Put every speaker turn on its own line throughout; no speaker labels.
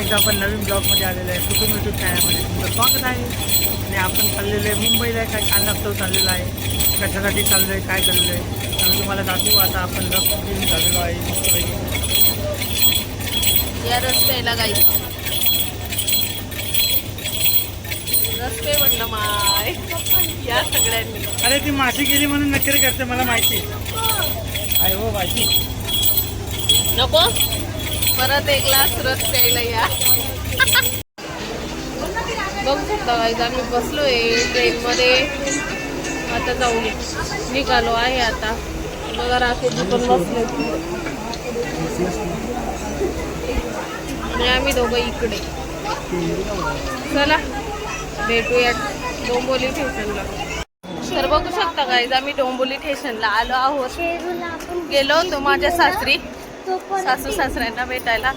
एकदा आपण नवीन ब्लॉगमध्ये आलेलो आहे. कुटुंब युट्यूब चॅनलमध्ये तुमचं स्वागत आहे. आणि आपण चाललेलो आहे मुंबईला. काय कारणास्तव चाललेलं आहे. कशासाठी चाललो आहे काय चाललो आहे आम्ही तुम्हाला दाखवू आता आपण रफ घेऊन झालेलो आहे.
या रस्त्याला गाई रस्ते म्हणलं माय. या सगळ्यांनी.
अरे ती माशी गेली म्हणून नक्की करते मला माहिती. आहे हो माहिती
नको. परत एक ग्लास रस प्यायला या. बघू शकता गाईज आम्ही बसलोय ट्रेनमध्ये आता जाऊ निघालो आहे आता. बघा राखेची पण बसलो आणि आम्ही दोघं इकडे. चला भेटूया डोंबोली ठेवला तर बघू शकता गाईज आम्ही डोंबोली स्टेशनला आलो आहोत. गेलो होतो माझ्या सासरी. सासू सासऱ्यांना भेटायला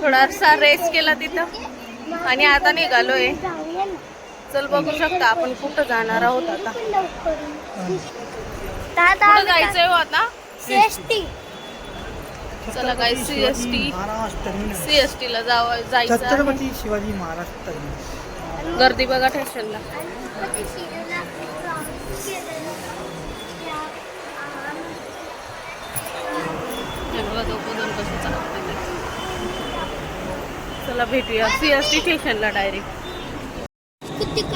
थोडासा रेस्ट केला तिथं. आणि आता निघालोय. चल बघू शकता आपण कुठं जाणार आहोत आता. कुठं जायचंय हो आता? चला काय सीएसटी सीएसटी ला जाव जायचं
शिवाजी महाराज
गर्दी बघा स्टेशनला कसे. चला. भेटूया. सीएसटी स्टेशनला डायरेक्ट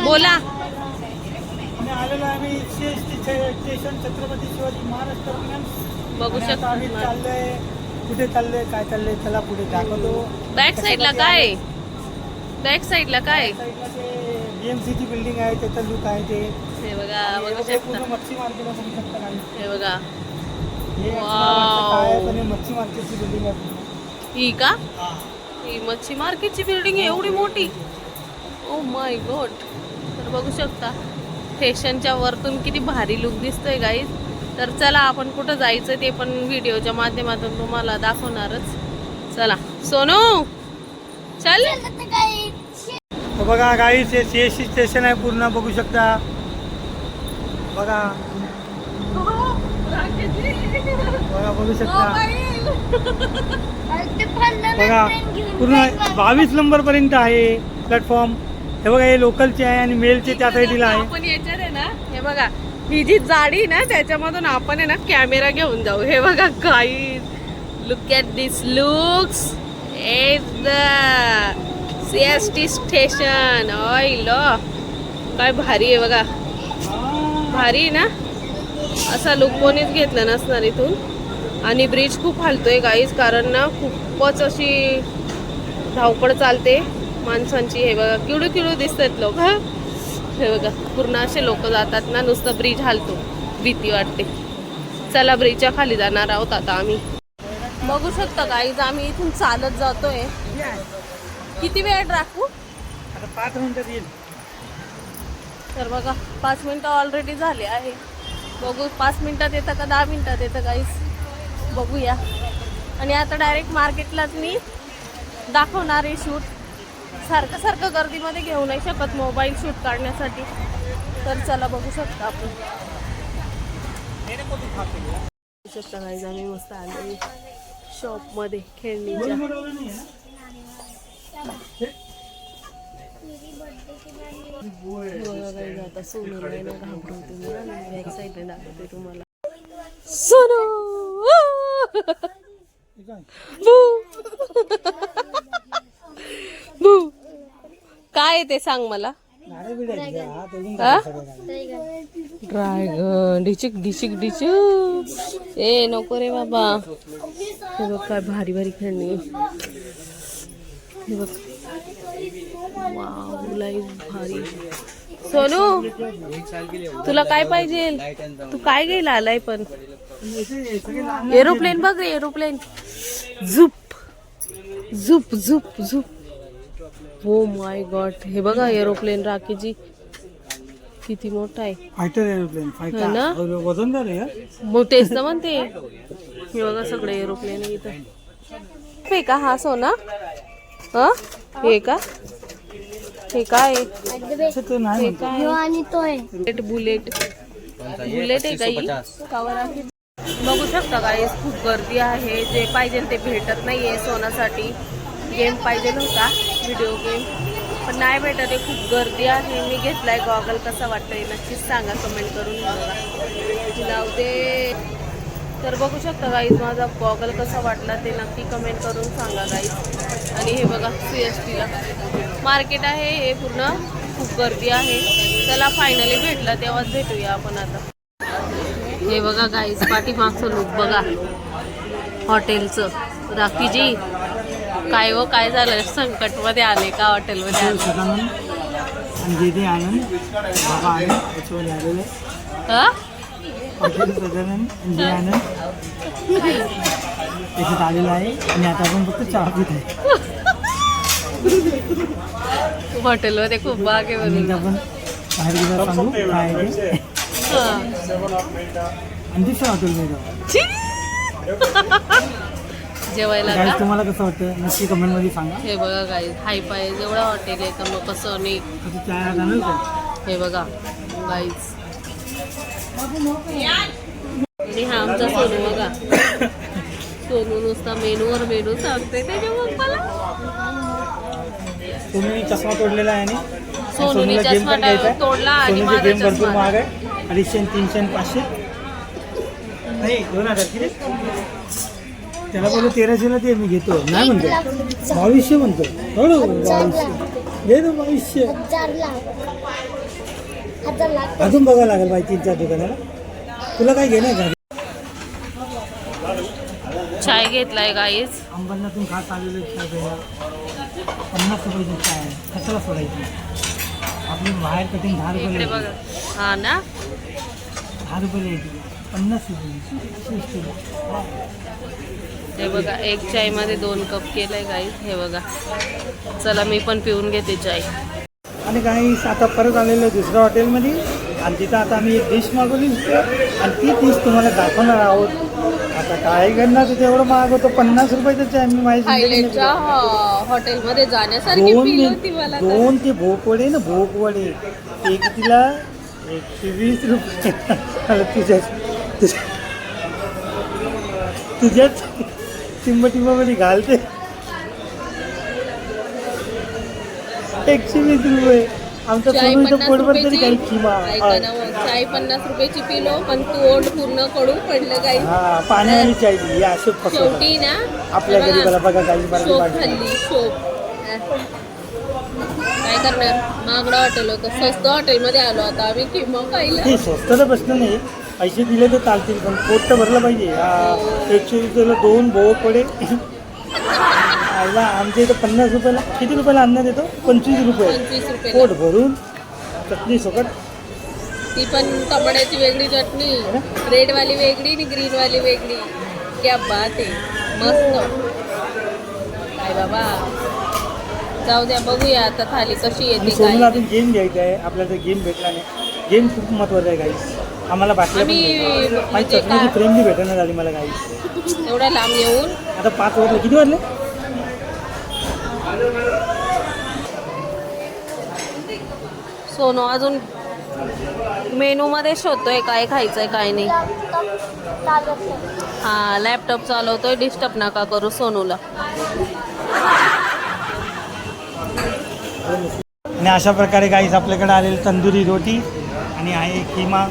बोला.
आणि आलेलो आहे आम्ही CST स्टेशन छत्रपती शिवाजी महाराज
बघू शकता
चाललोय. कुठे चाललोय काय चाललंय चला पुढे दाखवतो.
बॅक साईडला काय? बॅक साईडला काय?
बीएमसीची बिल्डिंग आहे त्याचा लुक आहे ते.
हे बघा बघू शकता.
मच्छी मार्केटला बघू शकता काही
हे बघा.
मच्छी मार्केटची बिल्डिंग आहे.
ही का?
हा.
ही मच्छी मार्केटची बिल्डिंग आहे एवढी मोठी. ओ माय गॉड तर बघू शकता स्टेशनच्या वरतून किती भारी लुक दिसतोय गाईज तर चला आपण कुठं जायचं ते पण व्हिडिओच्या माध्यमातून तुम्हाला दाखवणारच. चला सोनू चल.
बघा काही ते सी एस सी स्टेशन आहे पूर्ण बघू शकता. बघा. बघा बघू शकता. बघा पूर्ण बावीस नंबर पर्यंत आहे प्लॅटफॉर्म हे बघा हे लोकलचे आहे आणि मेलचे त्या साईडला आहे.
आपण याच्यात आहे ना हे बघा ही जी जाडी ना त्याच्यामधून आपण आहे ना कॅमेरा घेऊन जाऊ. हे बघा काही look at this looks at the C S T station oil काय भारी आहे बघा. भारी ना? असा लुक कोणीच घेतला नसणार इथून. आणि ब्रिज खूप हलतोय गाईज कारण ना खूपच अशी धावपळ चालते माणसांची. हे बघा किडू किडू दिसतात लोक. हा? हे बघा पूर्ण असे लोक जातात ना नुसतं ब्रिज हालतो. भीती वाटते. चला ब्रिजच्या खाली जाणार आहोत आता आम्ही. बघू शकता गाईज आम्ही इथून चालत जातोय. किती वेळ राखू?
आता पाच मिनिटात येईल.
तर बघा पाच मिनटं ऑलरेडी झाले आहे. बघू पाच मिनिटात येतं का दहा मिनिटात येतं काहीच बघूया. आणि आता डायरेक्ट मार्केटलाच मी दाखवणार आहे शूट सारखं सारखं गर्दीमध्ये घेऊ नाही शकत मोबाईल शूट काढण्यासाठी. तर चला बघू शकता आपण. बघू शकता guys, आम्ही मस्त आलो शॉपमध्ये खेळणी आता सोनू घाबरवते मला मी दाखवते तुम्हाला सोनू काय आहे ते सांग मला?
गाड्या
ड्रॅगन डिचिक डिचिक डिचिक ए नको रे बाबा. हे बघ काय भारी भारी खेळणी. हे बघ. भारी. सोनू तुला काय पाहिजे? तू काय घ्यायला आलाय पण? एरोप्लेन बघ रे एरोप्लेन. झुप. झुप झुप झुप. हो माय गॉड हे बघा एरोप्लेन राखीची. किती मोठा आहे.
फायटर एरोप्लेन
है ना?
फायटर वजनदार आहे हा.
मग तेच ना म्हणते. हे बघा सगळे एरोप्लेन इथं. हे का हा सोना? ह? हे का? हे काय आहे?
नाही
हे
आणि तो आहे
बुलेट बुलेट बुलेट आहे काही. बघू शकता काय खूप गर्दी आहे. जे पाहिजे ते भेटत नाहीये सोनासाठी गेम पाहिजे होता व्हिडिओ गेम पण नाही भेटत आहे खूप गर्दी आहे. मी घेतलाय गॉगल कसा वाटतंय? नक्कीच सांगा कमेंट करून बघा जाऊ दे. तर बघू शकता गाईज माझा गॉगल कसा वाटला ते नक्की कमेंट करून सांगा गाईज आणि हे बघा सी एस टीला मार्केट आहे हे पूर्ण खूप गर्दी आहे. त्याला फायनली भेटला तेव्हाच भेटूया आपण आता. हे बघा गाईज पाठीमागचं लुक बघा. हॉटेलचं. राखीजी काय व काय झालं संकटमध्ये आले का हॉटेलमध्ये? आले
आनंद बाबा
हा?
आलेला आहे. आणि आता आपण फक्त चहा पित आहे.
हॉटेलमध्ये खूप बाग आहे
आणि बाहेर गेला सांगू काय ते. आणि
जेवायला
गाईज तुम्हाला कसं वाटतं? नक्की कमेंटमध्ये सांगा.
हे बघा गाईज हाय पाय जेवढं हॉटेल आहे तर मग कसं नाही
आता चहा जाणार का?
हे बघा गाईज आणि हा आमचा सोनू बघा. सोनू नुसता मेनूवर मेनू सांगते त्याच्या पप्पाला.
तुम्ही चष्मा तोडलेला आहे आणि
सोनूने
सोनूला गेम
चष्मा
पण घ्यायचा
तोडला आणि
सोनूचे
माझा
गेम भरपूर
चष्मा.
महाग आहे. अडीचशे आणि तीनशे आणि पाचशे. नाही दोन हजार किती? त्याला बोलू तेराशेला ते मी घेतो. नाही म्हणतो. बावीसशे म्हणतो. हो बावीसशे. दे ना बावीसशे.
हजार लाख. हजार लाख.
अजून बघावं लागेल बाई तीन चार दुकानाला. तुला काय घेणार का?
घेतलाय गाईज
अंबरनाथून खास आलेलं पन्नास रुपयाची चाय. आहे कशाला सोडायची? आपली बाहेर कटिंग दहा रुपये
हा ना?
दहा रुपये पन्नास रुपये
हे बघा एक चायमध्ये दोन कप केलंय गाईज हे बघा. चला मी पण पिऊन घेते चाय.
आणि काही आता परत आलेलो दुसऱ्या हॉटेलमध्ये आणि तिथं आता आम्ही एक डिश मागवली आणि ती डिश तुम्हाला दाखवणार आहोत. आता काय करणार तिथे एवढं महाग होतं पन्नास रुपयाचं चाय मी माझी जिंदगी
थायलंडच्या हॉटेलमध्ये जाण्यासारखी
दोन
फील
मिन-
होती मला तर.
दोन ते भोपवडे ना भोपवडे एक तिला एकशे वीस रुपये. मला तुझ्याच तुझ्या- तुझ्याच टिंबटिंबामध्ये घालते. एकशे वीस रुपये. आमचा
चाय पन्नास
पोटभर तरी काही
रुपयाची
किमा
ऐका ना चाय पन्नास रुपयाची पिलो पण तोंड पूर्णकडून पडलं काही.
हा चाय अशोक फसवतात
शेवटी ना
आपल्या
बघा,
गरीबाला बघा काही
शोप. खाल्ली शोप काय करणार? महागडं हॉटेल होतं स्वस्त हॉटेलमध्ये आलो आता आम्ही किंवा खायला?
ते स्वस्त तर बसलं नाही. पैसे दिले तर चालतील पण पोट तर भरलं पाहिजे. हा एकशे वीसला दोन भोग पडे आईला आमच्या इथं पन्नास रुपयाला किती रुपयाला अन्न देतो? पंचवीस रुपये.
पंचवीस रुपये.
पोट भरून चटणी सकट
ती पण टमाट्याची वेगळी चटणी. रेडवाली वेगळी आणि ग्रीनवाली वेगळी. क्या बात आहे. मस्त. काय बाबा. जाऊ द्या बघूया आता थाली कशी
आणि
येते
सोनूला
काय
अजून गेम घ्यायचा आहे. आपल्याला तर गेम भेटला नाही. गेम खूप महत्त्वाचा आहे गाईस आम्हाला बाटल्या पण
आम्ही
घ्यायच्या. माझी
म्हणजे
चटणीची
काय-
फ्रेम बी भेटणार झाली मला गाईस
एवढ्या लांब येऊन?
आता पाच वाजले. किती वाजले?
सोनू अजून मेनू मध्ये शोधतोय काय खायचंय काय नाही. हा लॅपटॉप चालवतोय डिस्टर्ब नका करू सोनूला.
आणि अशा प्रकारे गाईस आपल्याकडे आलेली तंदुरी रोटी आणि आहे किमा.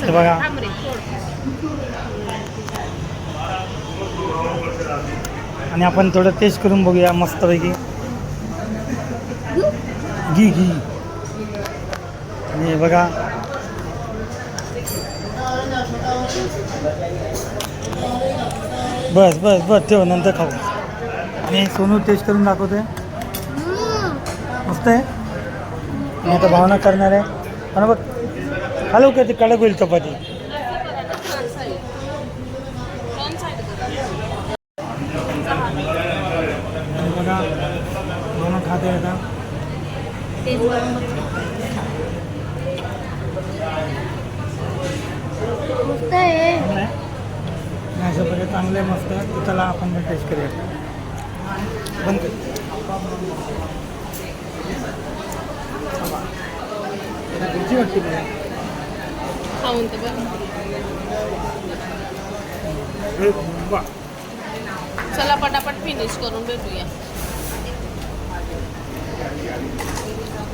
हे बघा. आणि आपण थोडं टेस्ट करून बघूया मस्तपैकी. घी घी. आणि हे बघा. बस बस बस ठेव नंतर खाऊ. आणि सोनू टेस्ट करून दाखवतोय. मस्त आहे. आणि आता भावना करणार आहे. आणि बघ हॅलो का ते कडक होईल चपाती आणि बघा भावना खाते आता
मस्त आहे.
चांगलं मस्त आहे. तर चला आपण पण टेस्ट करूया. बंद कर. घरची वाटते.
चला पटापट फिनिश करून भेटूया.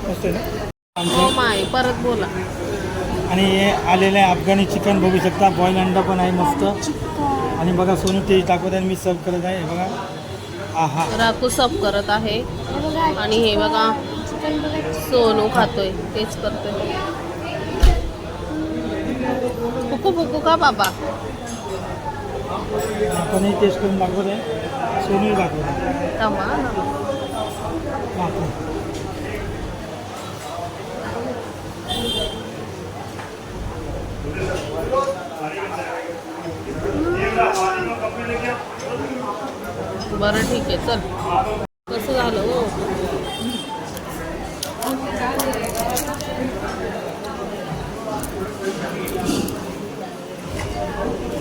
मस्त आहे ना?
हो माय परत बोला.
आणि हे आलेलं आहे अफगाणी चिकन बघू शकता बॉईल अंडा पण आहे मस्त. आणि बघा सोनू तेज दाखवत आहे मी सर्व करत आहे. हे बघा. आहा.
राकू सब करत आहे. आणि हे बघा सोनू खातोय. तेच करतोय. फुकू फुकू का बाबा?
आपणही टेस्ट करून दाखवत आहे. सोनू दाखवत आहे. बापरे.
बरं ठीक आहे चल. कसं झालं हो?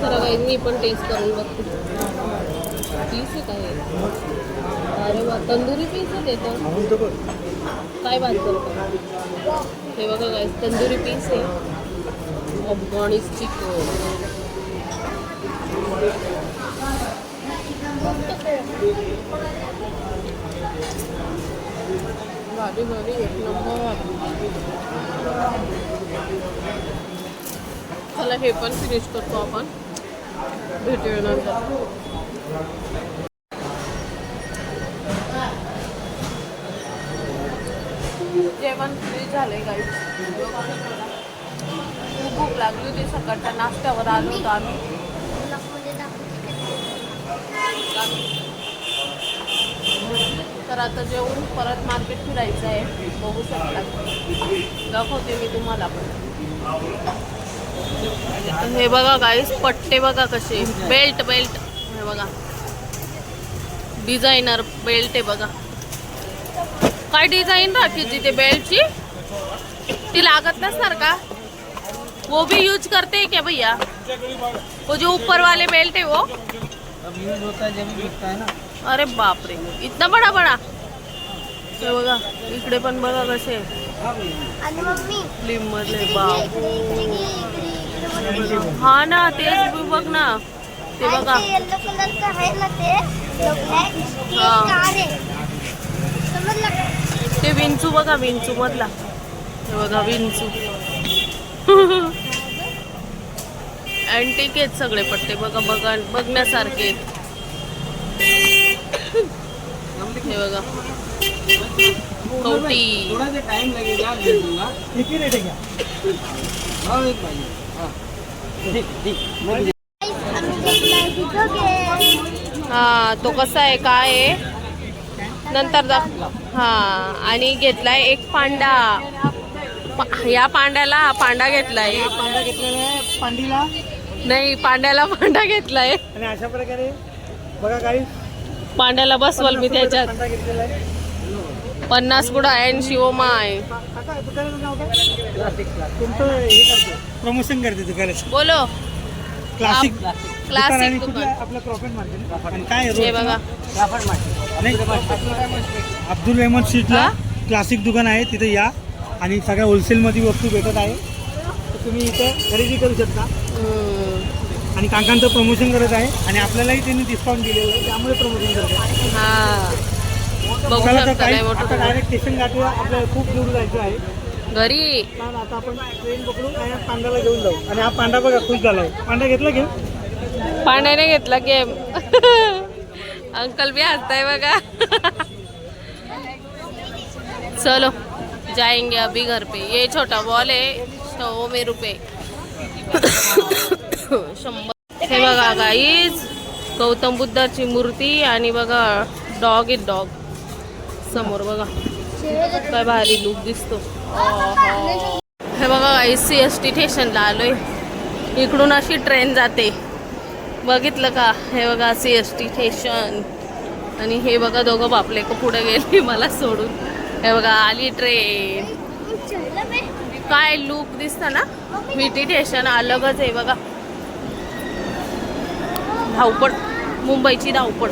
काही मी पण टेस्ट करून बघते. पीस आहे काय? अरे वा तंदुरी पीस आहे ते तर. काय बात करतो. हे बघा काय तंदुरी पीस आहे. अफगाणीज चिकन भारी भारी एक नंबर चला हे पण फिनिश करतो आपण. भेटूया नंतर. जेवण फ्री झालंय काही खूप भूक लागली होती सकाळच्या नाश्त्यावर आलो होतो आम्ही. तर आता जेवून परत मार्केट फिरायचं आहे बघू शकता. दाखवते मी तुम्हाला पण. हे बघा गाईस पट्टे बघा कसे. बेल्ट बेल्ट हे बघा. डिझायनर बेल्ट आहे बघा. काय डिझाईन राखीची ते बेल्टची ती लागत नसणार का? वो भी यूज़ करते हैं क्या भैया? वो जो ऊपर वाले बेल्ट है वो?
अब यूज़ होता है जब बिकता है ना।
अरे बाप रे इतना बडा बडा। हे बघा इकडे पण बघा कसे
इकडे
बाप. हा ना तेच बघ ना। ते बघा हा. ते विंचू बघा विंचू मधला हे। बघा विंचू अँटिक आहेत सगळे पट्टे बघा बघा बघण्यासारखे. आहेत. हे बघा. कवटी.
थोड़ा सा टाइम लगेगा दे दूंगा
ठीक ही.
हाँ हाँ.
हा तो कसा आहे काय आहे? नंतर दाख हा आणि घेतलाय एक पांडा. पा- या पांड्याला हा पांडा घेतलाय.
हा पांडा घेतलेला पांडीला.
नाही पांड्याला पांडा घेतलाय.
आणि अशा प्रकारे बघा काही
पांड्याला बसवल मी त्याच्यात.
घेतलेला आहे.
पन्नास पुढा ऐंशी ओ माय
काका दुकानाचं नाव काय? तुमचं हे करतो. प्रमोशन करते
बोलो.
क्लासिक
क्लासिक
आणि
दुकान.
कुठलं आहे? आपलं प्रॉफिट मार्केट आणि काय आहे
हे
रोडचं
बघा
जाफर मार्केट
नाही अब्दुल रहमान स्ट्रीटला? क्लासिक दुकान आहे तिथे या. आणि सगळ्या होलसेलमध्ये वस्तू भेटत आहे. तर तुम्ही इथे खरेदी करू शकता. आणि काकांचं प्रमोशन करत आहे आणि आपल्यालाही त्यांनी डिस्काउंट दिलेलं आहे त्यामुळे प्रमोशन करत आहे.
हा. बघू
चला तर
शकता
काही
काय
आता
मोठं
डायरेक्ट स्टेशन गाठूया आपल्याला खूप दूर जायचं आहे.
घरी.
कारण आता आपण ट्रेन पकडून आणि या पांडाला घेऊन जाऊ. आणि हा पांडा बघा खुश झाला आहे. पांडा घेतला घेऊन
पांड्याने घेतला गेम अंकल भी हंसताय बघा. चलो जाएंगे अभी घर पे. ये छोटा बॉल है सौ में रुपये शंभर हे बघा गाईज गौतम बुद्धाची मूर्ती आणि बघा डॉग इज डॉग. समोर बघा. काय भारी लुक दिसतो. हे बघा गाईज सी एस टी स्टेशनला आलोय. इकडून अशी ट्रेन जाते. बघितलं का? हे बघा सी एस टी स्टेशन आणि हे बघा दोघं बापले का पुढे गेले मला सोडून. हे बघा आली ट्रेन काय लुक दिसतं ना? व्हीटी स्टेशन अलगच आहे बघा. धावपळ मुंबईची धावपळ.